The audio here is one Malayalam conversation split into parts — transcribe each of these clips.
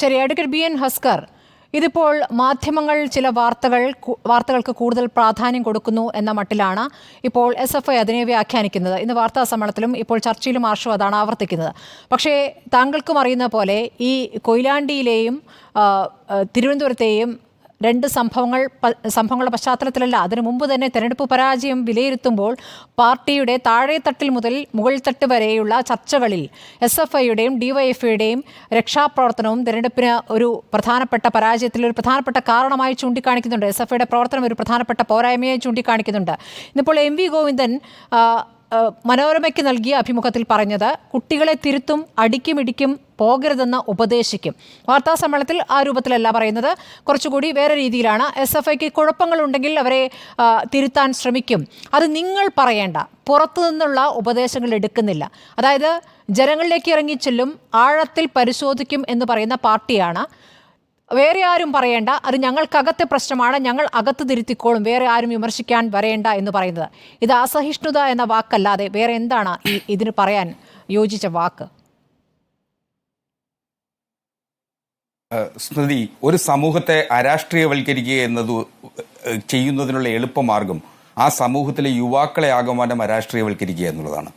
ശരി അഡ്വക്കേറ്റ് ബി എൻ ഹസ്കർ ഇതിപ്പോൾ മാധ്യമങ്ങൾ ചില വാർത്തകൾ വാർത്തകൾക്ക് കൂടുതൽ പ്രാധാന്യം കൊടുക്കുന്നു എന്ന മട്ടിലാണ് ഇപ്പോൾ എസ് എഫ് ഐ അതിനെ വ്യാഖ്യാനിക്കുന്നത്. ഇന്ന് വാർത്താ സമ്മേളനത്തിലും ഇപ്പോൾ ചർച്ചയിലും ആർഷോ അതാണ് ആവർത്തിക്കുന്നത്. പക്ഷേ താങ്കൾക്കും അറിയുന്ന പോലെ ഈ കൊയിലാണ്ടിയിലെയും തിരുവനന്തപുരത്തെയും രണ്ട് സംഭവങ്ങൾ സംഭവങ്ങളുടെ പശ്ചാത്തലത്തിലല്ല. അതിനു മുമ്പ് തന്നെ തെരഞ്ഞെടുപ്പ് പരാജയം വിലയിരുത്തുമ്പോൾ പാർട്ടിയുടെ താഴെത്തട്ടിൽ മുതൽ മുകൾ തട്ട് വരെയുള്ള ചർച്ചകളിൽ എസ് എഫ് ഐയുടെയും ഡിവൈഎഫ്ഐയുടെയും രക്ഷാപ്രവർത്തനവും തെരഞ്ഞെടുപ്പിന് ഒരു പ്രധാനപ്പെട്ട പരാജയത്തിൽ ഒരു പ്രധാനപ്പെട്ട കാരണമായി ചൂണ്ടിക്കാണിക്കുന്നുണ്ട്. എസ് എഫ് ഐയുടെ പ്രവർത്തനം ഒരു പ്രധാനപ്പെട്ട പോരായ്മയായി ചൂണ്ടിക്കാണിക്കുന്നുണ്ട്. ഇന്നിപ്പോൾ എം വി ഗോവിന്ദൻ മനോരമയ്ക്ക് നൽകിയ അഭിമുഖത്തിൽ പറഞ്ഞത് കുട്ടികളെ തിരുത്തും അടിക്കും ഇടിക്കും പോകരുതെന്ന് ഉപദേശിക്കും. വാർത്താ സമ്മേളനത്തിൽ ആ രൂപത്തിലല്ല പറയുന്നത്. കുറച്ചുകൂടി വേറെ രീതിയിലാണ്. എസ് എഫ് ഐക്ക് കുഴപ്പങ്ങളുണ്ടെങ്കിൽ അവരെ തിരുത്താൻ ശ്രമിക്കും. അത് നിങ്ങൾ പറയേണ്ട. പുറത്തു നിന്നുള്ള ഉപദേശങ്ങൾ എടുക്കുന്നില്ല. അതായത് ജനങ്ങളിലേക്ക് ഇറങ്ങിച്ചെല്ലും ആഴത്തിൽ പരിശോധിക്കും എന്ന് പറയുന്ന പാർട്ടിയാണ്. വേറെ ആരും പറയേണ്ട. അത് ഞങ്ങൾക്കകത്തെ പ്രശ്നമാണ്. ഞങ്ങൾ അകത്ത് തിരുത്തിക്കോളും. വേറെ ആരും വിമർശിക്കാൻ വരേണ്ട എന്ന് പറയുന്നത്. ഇത് അസഹിഷ്ണുത എന്ന വാക്കല്ലാതെ വേറെ എന്താണ് ഈ ഇതിന് പറയാൻ യോജിച്ച വാക്ക്? സ്മൃതി ഒരു സമൂഹത്തെ അരാഷ്ട്രീയവൽക്കരിക്കുക എന്നത് ചെയ്യുന്നതിനുള്ള എളുപ്പമാർഗം ആ സമൂഹത്തിലെ യുവാക്കളെ ആകമാനം അരാഷ്ട്രീയവൽക്കരിക്കുക എന്നുള്ളതാണ്.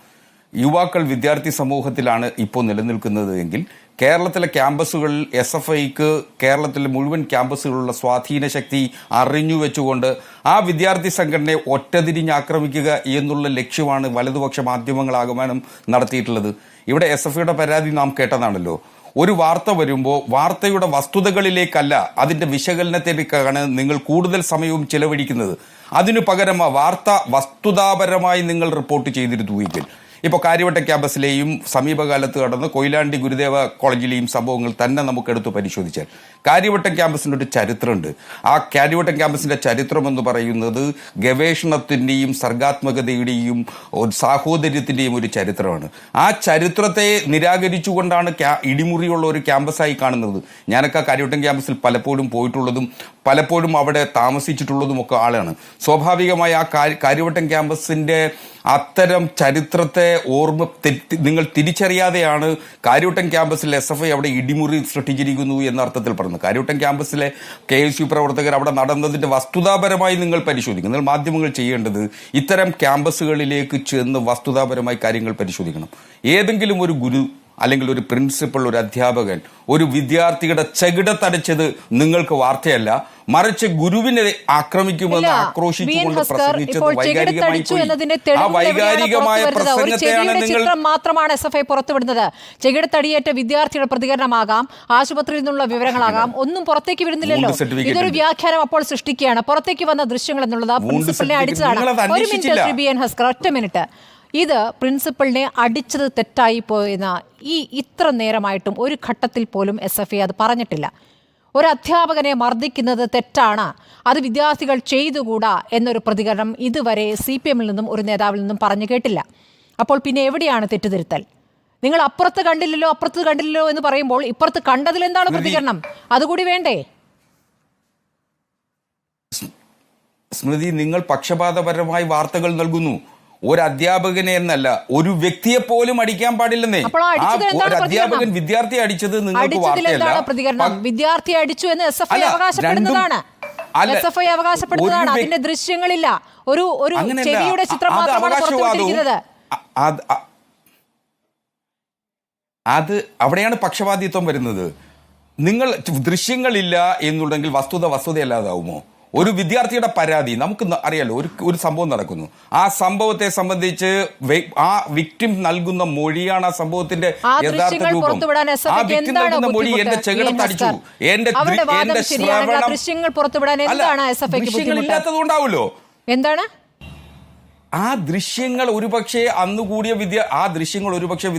യുവാക്കൾ വിദ്യാർത്ഥി സമൂഹത്തിലാണ് ഇപ്പോൾ നിലനിൽക്കുന്നത് എങ്കിൽ കേരളത്തിലെ ക്യാമ്പസുകളിൽ എസ് എഫ് ഐക്ക് കേരളത്തിലെ മുഴുവൻ ക്യാമ്പസുകളിലുള്ള സ്വാധീന ശക്തി അറിഞ്ഞു വെച്ചുകൊണ്ട് ആ വിദ്യാർത്ഥി സംഘടനയെ ഒറ്റതിരിഞ്ഞ് ആക്രമിക്കുക എന്നുള്ള ലക്ഷ്യമാണ് വലതുപക്ഷ മാധ്യമങ്ങളാകമാനം നടത്തിയിട്ടുള്ളത്. ഇവിടെ എസ് എഫ് ഐയുടെ പരാതി നാം കേട്ടതാണല്ലോ. ഒരു വാർത്ത വരുമ്പോൾ വാർത്തയുടെ വസ്തുതകളിലേക്കല്ല അതിന്റെ വിശകലനത്തിലേക്കാണ് നിങ്ങൾ കൂടുതൽ സമയവും ചിലവഴിക്കുന്നത്. അതിനു പകരം ആ വാർത്ത വസ്തുതാപരമായി നിങ്ങൾ റിപ്പോർട്ട് ചെയ്തിരുന്നു എങ്കിൽ ഇപ്പോൾ കാര്യവട്ട ക്യാമ്പസിലെയും സമീപകാലത്ത് നടന്ന കൊയിലാണ്ടി ഗുരുദേവ കോളേജിലെയും സംഭവങ്ങൾ തന്നെ നമുക്കെടുത്ത് പരിശോധിച്ചാൽ കാര്യവട്ടം ക്യാമ്പസിന്റെ ഒരു ചരിത്രമുണ്ട്. ആ കാര്യവട്ടം ക്യാമ്പസിന്റെ ചരിത്രം എന്ന് പറയുന്നത് ഗവേഷണത്തിന്റെയും സർഗാത്മകതയുടെയും സാഹോദര്യത്തിന്റെയും ഒരു ചരിത്രമാണ്. ആ ചരിത്രത്തെ നിരാകരിച്ചുകൊണ്ടാണ് ഇടിമുറിയുള്ള ഒരു ക്യാമ്പസായി കാണുന്നത്. ഞാനൊക്കെ കാര്യവട്ടം ക്യാമ്പസിൽ പലപ്പോഴും പോയിട്ടുള്ളതും പലപ്പോഴും അവിടെ താമസിച്ചിട്ടുള്ളതുമൊക്കെ ആളാണ്. സ്വാഭാവികമായി ആ കാര്യ- കാര്യവട്ടം ക്യാമ്പസിന്റെ അത്തരം ചരിത്രത്തെ ഓർമ്മ തെറ്റി നിങ്ങൾ തിരിച്ചറിയാതെയാണ് കാര്യവട്ടം ക്യാമ്പസിൽ എസ് എഫ് ഐ അവിടെ ഇടിമുറി സൃഷ്ടിച്ചിരിക്കുന്നു എന്ന അർത്ഥത്തിൽ പറഞ്ഞു കാര്യവട്ടം ക്യാമ്പസിലെ കെ എസ് യു പ്രവർത്തകർ അവിടെ നടന്നതിന്റെ വസ്തുതാപരമായി നിങ്ങൾ പരിശോധിക്കും നിങ്ങൾ മാധ്യമങ്ങൾ ചെയ്യേണ്ടത് ഇത്തരം ക്യാമ്പസുകളിലേക്ക് ചെന്ന് വസ്തുതാപരമായി കാര്യങ്ങൾ പരിശോധിക്കണം. ഏതെങ്കിലും ഒരു ഗുരു അല്ലെങ്കിൽ ഒരു പ്രിൻസിപ്പൾ ഒരു അധ്യാപകൻ ഒരു വിദ്യാർത്ഥിയുടെ ചെകിടത്തടച്ചത് നിങ്ങൾക്ക് വാർത്തയല്ല. മറിച്ച് ഗുരുവിനെ ആക്രമിക്കുമെന്ന് ആക്രോശിച്ചുകൊണ്ട് പ്രസംഗിച്ചത് ആ വൈകാരികമായ പ്രസംഗത്തെയാണ് നിങ്ങൾ മാത്രമാണ് എസ് എഫ് ഐ പുറത്തുവിടുന്നത്. ചെകിടത്തടിയേറ്റ വിദ്യാർത്ഥിയുടെ പ്രതികരണമാകാം ആശുപത്രിയിൽ നിന്നുള്ള വിവരങ്ങളാകാം ഒന്നും പുറത്തേക്ക് വിടുന്നില്ലല്ലോ. ഇതൊരു വ്യാഖ്യാനം അപ്പോൾ സൃഷ്ടിക്കുകയാണ്. പുറത്തേക്ക് വന്ന ദൃശ്യങ്ങൾ എന്നുള്ളത് പ്രിൻസിപ്പലിനെ അടിച്ചതാണ്. ഒരു മിനിറ്റ് അന്വേഷിച്ചില്ല. ബി എൻ ഹസ്കർ ഒറ്റ മിനിറ്റ്. ഇത് പ്രിൻസിപ്പളിനെ അടിച്ചത് തെറ്റായി പോയെന്ന ഈ ഇത്ര നേരമായിട്ടും ഒരു ഘട്ടത്തിൽ പോലും എസ് എഫ് ഐ അത് പറഞ്ഞിട്ടില്ല. ഒരു അധ്യാപകനെ മർദ്ദിക്കുന്നത് തെറ്റാണ്. അത് വിദ്യാർത്ഥികൾ ചെയ്തുകൂടാ എന്നൊരു പ്രതികരണം ഇതുവരെ സി പി എമ്മിൽ നിന്നും ഒരു നേതാവിൽ നിന്നും പറഞ്ഞു കേട്ടില്ല. അപ്പോൾ പിന്നെ എവിടെയാണ് തെറ്റുതിരുത്തൽ? നിങ്ങൾ അപ്പുറത്ത് കണ്ടില്ലല്ലോ അപ്പുറത്ത് കണ്ടില്ലല്ലോ എന്ന് പറയുമ്പോൾ ഇപ്പുറത്ത് കണ്ടതിൽ എന്താണ് പ്രതികരണം? അതുകൂടി വേണ്ടേ? സ്മൃതി നിങ്ങൾ പക്ഷപാതപരമായി വാർത്തകൾ നൽകുന്നു. ഒരു അധ്യാപകനെ എന്നല്ല ഒരു വ്യക്തിയെ പോലും അടിക്കാൻ പാടില്ലെന്നേ. ഒരു അധ്യാപകൻ വിദ്യാർത്ഥി വിദ്യാർത്ഥിയെ അടിച്ചത് നിങ്ങൾക്ക് വാർത്തയല്ല. വിദ്യാർത്ഥി അടിച്ചു എന്ന് എസ് എഫ് ഐ അവകാശപ്പെടുന്നതാണ്. എസ് എഫ് ഐ അവകാശപ്പെടുന്നതാണ്. അതിന്റെ ദൃശ്യങ്ങളില്ല. ഒരു ഒരു. ചെവിയുടെ ചിത്രം അത് മാത്രമാണ് പുറത്തുവിട്ടിരിക്കുന്നത് അത് അത് അവിടെയാണ് പക്ഷപാതിത്വം വരുന്നത്. നിങ്ങൾ ദൃശ്യങ്ങളില്ല എന്നുണ്ടെങ്കിൽ വസ്തുത വസ്തുതയല്ലാതാവുമോ? ഒരു വിദ്യാർത്ഥിയുടെ പരാതി നമുക്ക് അറിയാലോ ഒരു ഒരു സംഭവം നടക്കുന്നു. ആ സംഭവത്തെ സംബന്ധിച്ച് ആ വിക്ടിം നൽകുന്ന മൊഴിയാണ് ആ സംഭവത്തിന്റെ യഥാർത്ഥ രൂപം. ആ വിക്ടിം നൽകുന്ന മൊഴി എന്റെ ചെകിടത്തടിച്ചു ഹസ്കർ? എന്റെ എന്റെ ശ്രവണം ദൃശ്യങ്ങൾ പുറത്തുവിടാൻ എന്താണ് ദൃശ്യങ്ങൾ ഇല്ലാത്തതുകൊണ്ടാവുമല്ലോ എന്താണ്? ആ ദൃശ്യങ്ങൾ ഒരുപക്ഷെ അന്ന് കൂടിയ വിദ്യ ആ ദൃശ്യങ്ങൾ ഒരുപക്ഷെ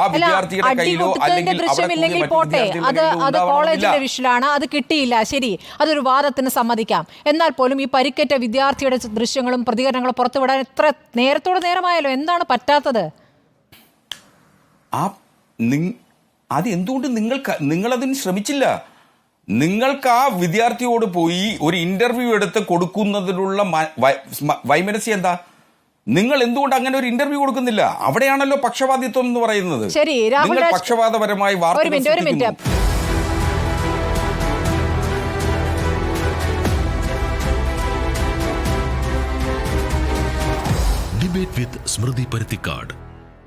ആ വിദ്യാർത്ഥിയുടെ കയ്യിലോ അല്ലെങ്കിൽ പോട്ടെ. അത് അത് കോളേജിന്റെ വിഷലാണ് അത് കിട്ടിയില്ല. ശരി. അതൊരു വാദത്തിന് സമ്മതിക്കാം. എന്നാൽ പോലും ഈ പരിക്കേറ്റ വിദ്യാർത്ഥിയുടെ ദൃശ്യങ്ങളും പ്രതികരണങ്ങളും പുറത്തുവിടാൻ എത്ര നേരത്തോടെ നേരമായാലോ എന്താണ് പറ്റാത്തത്? ആ അത് എന്തുകൊണ്ട് നിങ്ങൾക്ക് നിങ്ങളതിന് ശ്രമിച്ചില്ല? നിങ്ങൾക്ക് ആ വിദ്യാർത്ഥിയോട് പോയി ഒരു ഇന്റർവ്യൂ എടുത്ത് കൊടുക്കുന്നതിനുള്ള വൈമനസി വൈമനസ്യം എന്താ? നിങ്ങൾ എന്തുകൊണ്ട് അങ്ങനെ ഒരു ഇന്റർവ്യൂ കൊടുക്കുന്നില്ല? അവിടെയാണല്ലോ പക്ഷപാതിത്വം എന്ന് പറയുന്നത്. നിങ്ങൾ പക്ഷപാതപരമായി വാർത്ത ഡിബേറ്റ് വിത്ത് സ്മൃതി പരുത്തിക്കാട്